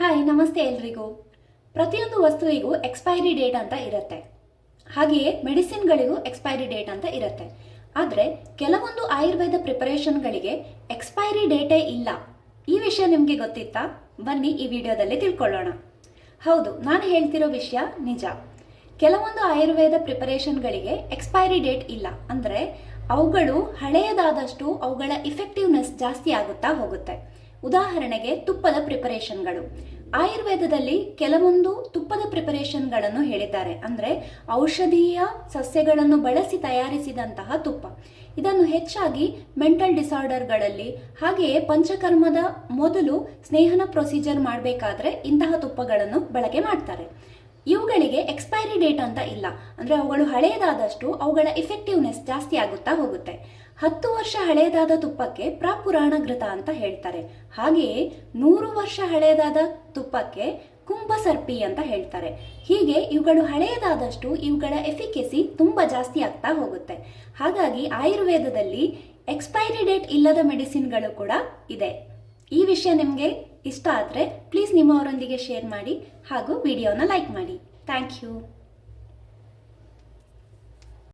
Hi, ನಮಸ್ತೆ ಎಲ್ರಿಗೂ. ಪ್ರತಿಯೊಂದು ವಸ್ತುವಿಗೂ ಎಕ್ಸ್ಪೈರಿ ಡೇಟ್ ಅಂತ ಇರುತ್ತೆ. ಹಾಗೆಯೇ ಮೆಡಿಸಿನ್ಗಳಿಗೂ ಎಕ್ಸ್ಪೈರಿ ಡೇಟ್ ಅಂತ ಇರುತ್ತೆ. ಆದರೆ ಕೆಲವೊಂದು ಆಯುರ್ವೇದ ಪ್ರಿಪರೇಷನ್ಗಳಿಗೆ ಎಕ್ಸ್ಪೈರಿ ಡೇಟೇ ಇಲ್ಲ. ಈ ವಿಷಯ ನಿಮಗೆ ಗೊತ್ತಿತ್ತಾ? ಬನ್ನಿ ಈ ವಿಡಿಯೋದಲ್ಲಿ ತಿಳ್ಕೊಳ್ಳೋಣ. ಹೌದು, ನಾನು ಹೇಳ್ತಿರೋ ವಿಷಯ ನಿಜ. ಕೆಲವೊಂದು ಆಯುರ್ವೇದ ಪ್ರಿಪರೇಷನ್ಗಳಿಗೆ ಎಕ್ಸ್ಪೈರಿ ಡೇಟ್ ಇಲ್ಲ. ಅಂದರೆ ಅವುಗಳು ಹಳೆಯದಾದಷ್ಟು ಅವುಗಳ ಇಫೆಕ್ಟಿವ್ನೆಸ್ ಜಾಸ್ತಿ ಆಗುತ್ತಾ ಹೋಗುತ್ತೆ. ಉದಾಹರಣೆಗೆ ತುಪ್ಪದ ಪ್ರಿಪರೇಷನ್ಗಳು ಆಯುರ್ವೇದದಲ್ಲಿ ಕೆಲವೊಂದು ತುಪ್ಪದ ಪ್ರಿಪರೇಷನ್ಗಳನ್ನು ಹೇಳಿದ್ದಾರೆ. ಅಂದರೆ ಔಷಧೀಯ ಸಸ್ಯಗಳನ್ನು ಬಳಸಿ ತಯಾರಿಸಿದಂತಹ ತುಪ್ಪ. ಇದನ್ನು ಹೆಚ್ಚಾಗಿ ಮೆಂಟಲ್ ಡಿಸಾರ್ಡರ್ಗಳಲ್ಲಿ ಹಾಗೆಯೇ ಪಂಚಕರ್ಮದ ಮೊದಲು ಸ್ನೇಹನ ಪ್ರೊಸೀಜರ್ ಮಾಡಬೇಕಾದ್ರೆ ಇಂತಹ ತುಪ್ಪಗಳನ್ನು ಬಳಕೆ ಮಾಡ್ತಾರೆ. ಇವುಗಳಿಗೆ ಎಕ್ಸ್ಪೈರಿ ಡೇಟ್ ಅಂತ ಇಲ್ಲ. ಅಂದರೆ ಅವುಗಳು ಹಳೆಯದಾದಷ್ಟು ಅವುಗಳ ಇಫೆಕ್ಟಿವ್ನೆಸ್ ಜಾಸ್ತಿ ಆಗುತ್ತಾ ಹೋಗುತ್ತೆ. ಹತ್ತು ವರ್ಷ ಹಳೆಯದಾದ ತುಪ್ಪಕ್ಕೆ ಪ್ರಾಪುರಾಣ ಘೃತ ಅಂತ ಹೇಳ್ತಾರೆ. ಹಾಗೆಯೇ ನೂರು ವರ್ಷ ಹಳೆಯದಾದ ತುಪ್ಪಕ್ಕೆ ಕುಂಭಸರ್ಪಿ ಅಂತ ಹೇಳ್ತಾರೆ. ಹೀಗೆ ಇವುಗಳು ಹಳೆಯದಾದಷ್ಟು ಇವುಗಳ ಎಫಿಕೆಸಿ ತುಂಬ ಜಾಸ್ತಿ ಆಗ್ತಾ ಹೋಗುತ್ತೆ. ಹಾಗಾಗಿ ಆಯುರ್ವೇದದಲ್ಲಿ ಎಕ್ಸ್ಪೈರಿ ಡೇಟ್ ಇಲ್ಲದ ಮೆಡಿಸಿನ್ಗಳು ಕೂಡ ಇದೆ. ಈ ವಿಷಯ ನಿಮಗೆ ಇಷ್ಟ ಆದರೆ ಪ್ಲೀಸ್ ನಿಮ್ಮವರೊಂದಿಗೆ ಶೇರ್ ಮಾಡಿ ಹಾಗೂ ವಿಡಿಯೋನ ಲೈಕ್ ಮಾಡಿ. Thank you